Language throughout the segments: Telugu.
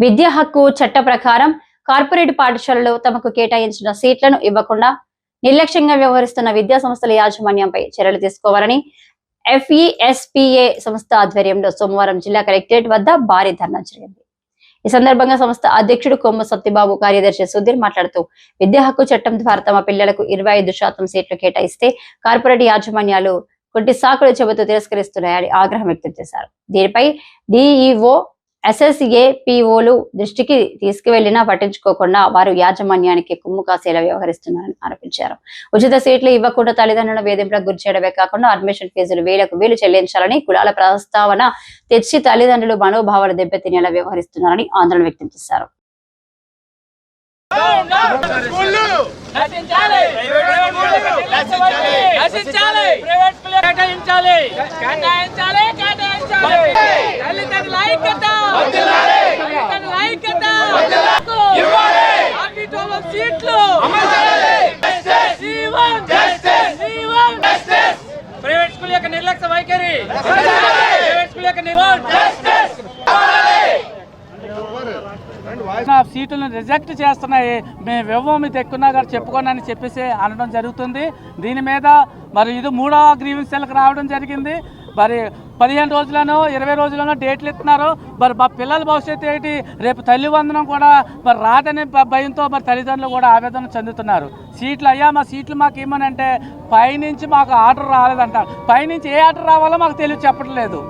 విద్యా హక్కు చట్ట ప్రకారం కార్పొరేట్ పాఠశాలలో తమకు కేటాయించిన సీట్లను ఇవ్వకుండా నిర్లక్ష్యంగా వ్యవహరిస్తున్న విద్యా సంస్థల యాజమాన్యంపై చర్యలు తీసుకోవాలని ఎఫ్ఈఎస్పిఏ సంస్థ ఆధ్వర్యంలో సోమవారం జిల్లా కలెక్టరేట్ వద్ద భారీ ధర్నా జరిగింది. ఈ సందర్భంగా సంస్థ అధ్యక్షుడు కొమ్మ సత్యబాబు కార్యదర్శి సుధీర్ మాట్లాడుతూ విద్యా హక్కు చట్టం ద్వారా తమ పిల్లలకు ఇరవై ఐదు శాతం సీట్లు కేటాయిస్తే కార్పొరేట్ యాజమాన్యాలు కొద్ది సాకులు చెబుతూ తిరస్కరిస్తున్నాయని ఆగ్రహం వ్యక్తం చేశారు. దీనిపై డిఈఓ ఎస్ఎస్ఏ పిఓలు దృష్టికి తీసుకువెళ్ళినా పట్టించుకోకుండా వారు యాజమాన్యానికి కుమ్ము కాసేలా వ్యవహరిస్తున్నారని ఆరోపించారు. ఉచిత సీట్లు ఇవ్వకుండా తల్లిదండ్రుల వేధింపులకు గురి చేయడమే కాకుండా అడ్మిషన్ ఫీజులు వేలకు వేలు చెల్లించాలని కులాల ప్రస్తావన తెచ్చి తల్లిదండ్రులు మనోభావాలు దెబ్బతినేలా వ్యవహరిస్తున్నారని ఆందోళన వ్యక్తం చేశారు. కేటాయించాలి. తల్లిదండ్రుల ఐక్యత. సీట్లు ప్రైవేట్ స్కూల్ యొక్క నిర్లక్ష్య వైఖరి ప్రైవేట్ స్కూల్ యొక్క రిజెక్ట్ చేస్తున్నాయి. మేము ఇవ్వము మీకు ఎక్కున్నా గారు చెప్పుకోండి అని చెప్పేసి అనడం జరుగుతుంది. దీని మీద మరి ఇది మూడవ గ్రీవెన్సీలకు రావడం జరిగింది. మరి పదిహేను రోజులను ఇరవై రోజులను డేట్లు ఇస్తున్నారు. మరి మా పిల్లల భవిష్యత్తు ఏంటి? రేపు తల్లి వందనం కూడా మరి రాదని భయంతో మరి తల్లిదండ్రులు కూడా ఆవేదన చెందుతున్నారు. సీట్లు అయ్యా మా సీట్లు మాకు ఇమ్మనంటే పైనుంచి మాకు ఆర్డర్ రాలేదంట. పైనుంచి ఏ ఆర్డర్ రావాలో మాకు తెలియదు చెప్పట్లేదు.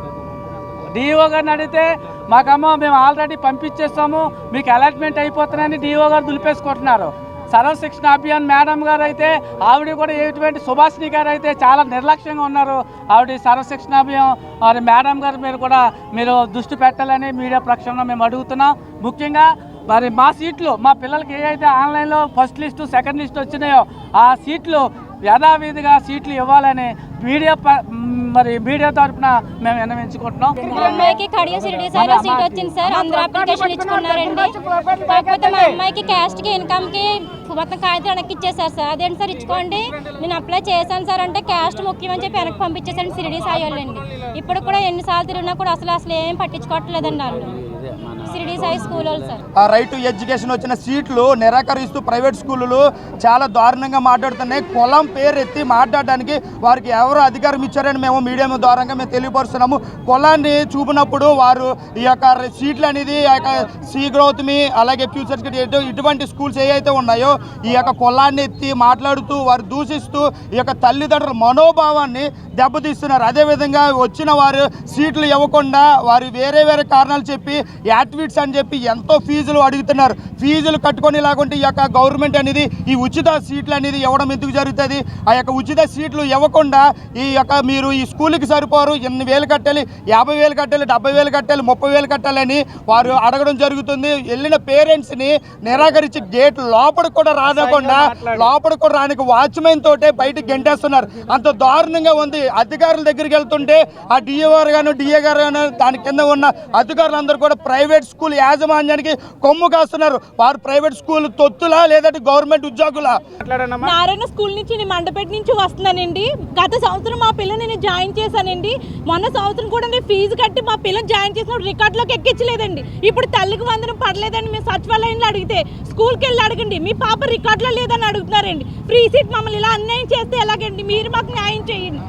డిఓ గారిని అడిగితే మాకమ్మ మేము ఆల్రెడీ పంపించేస్తాము మీకు అలాట్మెంట్ అయిపోతున్నాయని డిఓ గారు దులిపేసుకుంటున్నారు. సర్వశిక్షణ అభియాన్ మేడం గారు అయితే ఆవిడ కూడా ఎటువంటి సుభాషిణి గారు అయితే చాలా నిర్లక్ష్యంగా ఉన్నారు. ఆవిడ సర్వశిక్షణ అభియాన్ మరి మేడం గారు మీరు కూడా మీరు దృష్టి పెట్టాలని మీడియా ప్రక్షాళన మేము అడుగుతున్నాం. ముఖ్యంగా మరి మా సీట్లు మా పిల్లలకి ఏ అయితే ఆన్లైన్లో ఫస్ట్ లిస్టు సెకండ్ లిస్ట్ వచ్చినాయో ఆ సీట్లు యథావిధిగా సీట్లు ఇవ్వాలని మీడియా ప- మరి మీడియా తరఫున మేము విన్నవించుకుంటున్నాం. మా అమ్మాయికి కడియం సిరిడి సార్ సీట్ వచ్చింది సార్ అందరూ అప్లికేషన్ ఇచ్చుకున్నారండి. కాకపోతే మా అమ్మాయికి క్యాస్ట్కి ఇన్కమ్కి మొత్తం కాగితం వెనక్కి ఇచ్చేసారు సార్. అదేంటి సార్ ఇచ్చుకోండి. నేను అప్లై చేశాను సార్ అంటే క్యాస్ట్ ముఖ్యమని చెప్పి వెనక్కి పంపించేసారు సిరిడి సాయి వాళ్ళండి ఇప్పుడు కూడా ఎన్నిసార్లు తిరిగినా కూడా అసలు అసలు ఏం పట్టించుకోవట్లేదండి వాళ్ళు. రైట్ టు ఎడ్యుకేషన్ వచ్చిన సీట్లు నిరాకరిస్తూ ప్రైవేట్ స్కూళ్ళు చాలా దారుణంగా మాట్లాడుతున్నాయి. కులం పేరు ఎత్తి మాట్లాడడానికి వారికి ఎవరు అధికారం ఇచ్చారని మేము మీడియా ద్వారంగా మేము తెలియపరుస్తున్నాము. కులాన్ని చూపినప్పుడు వారు ఈ యొక్క సీట్లు అనేది ఈ యొక్క సి గ్రోత్ మీ అలాగే ఫ్యూచర్ ఇటువంటి స్కూల్స్ ఏవైతే ఉన్నాయో ఈ యొక్క కులాన్ని ఎత్తి మాట్లాడుతూ వారు దూషిస్తూ ఈ యొక్క తల్లిదండ్రుల మనోభావాన్ని దెబ్బతీస్తున్నారు. అదేవిధంగా వచ్చిన వారు సీట్లు ఇవ్వకుండా వారు వేరే వేరే కారణాలు చెప్పి యాట్విట్స్ అని చెప్పి ఎంతో ఫీజులు అడుగుతున్నారు. ఫీజులు కట్టుకొని లేకుంటే ఈ యొక్క గవర్నమెంట్ అనేది ఈ ఉచిత సీట్లు అనేది ఇవ్వడం ఎందుకు జరుగుతుంది? ఆ యొక్క ఉచిత సీట్లు ఇవ్వకుండా ఈ యొక్క మీరు ఈ స్కూల్కి సరిపోరు ఎన్ని వేలు కట్టాలి యాభై వేలు కట్టాలి డెబ్బై వేలు కట్టాలి ముప్పై వేలు కట్టాలని వారు అడగడం జరుగుతుంది. వెళ్ళిన పేరెంట్స్ని నిరాకరించి గేట్ లోపలికి కూడా రాదకుండా లోపలికి కూడా రానికి వాచ్మెన్ తోటే బయటికి గెంటేస్తున్నారు. అంత దారుణంగా ఉంది. అధికారుల దగ్గరికి వెళ్తుంటే ఆ డిఏ గారు గాను డిఏ గారు గాను దాని కింద ఉన్న అధికారులందరూ కూడా ప్రైవేట్ స్కూల్ యాజమాన్యానికి కొమ్ము కాస్తున్నారు. వారు ప్రైవేట్ స్కూల్ తొత్తులా లేదంటే గవర్నమెంట్ ఉద్యోగులా? నారాయణ స్కూల్ నుంచి నేను మండపేట నుంచి వస్తున్నానండి. గత సంవత్సరం మా పిల్లని నేను జాయిన్ చేశానండి. మొన్న సంవత్సరం కూడా నేను ఫీజు కట్టి మా పిల్లని జాయిన్ చేసినప్పుడు రికార్డులోకి ఎక్కించలేదండి. ఇప్పుడు తల్లికి వందనం పడలేదండి మేము సచివాలయంలో అడిగితే. స్కూల్కి వెళ్ళి అడగండి. మీ పాప రికార్డులో లేదని అడుగుతున్నారండి. ఫ్రీ సీట్ మమ్మల్ని ఇలా అన్యాయం చేస్తే ఎలాగండి? మీరు మాకు న్యాయం చేయండి.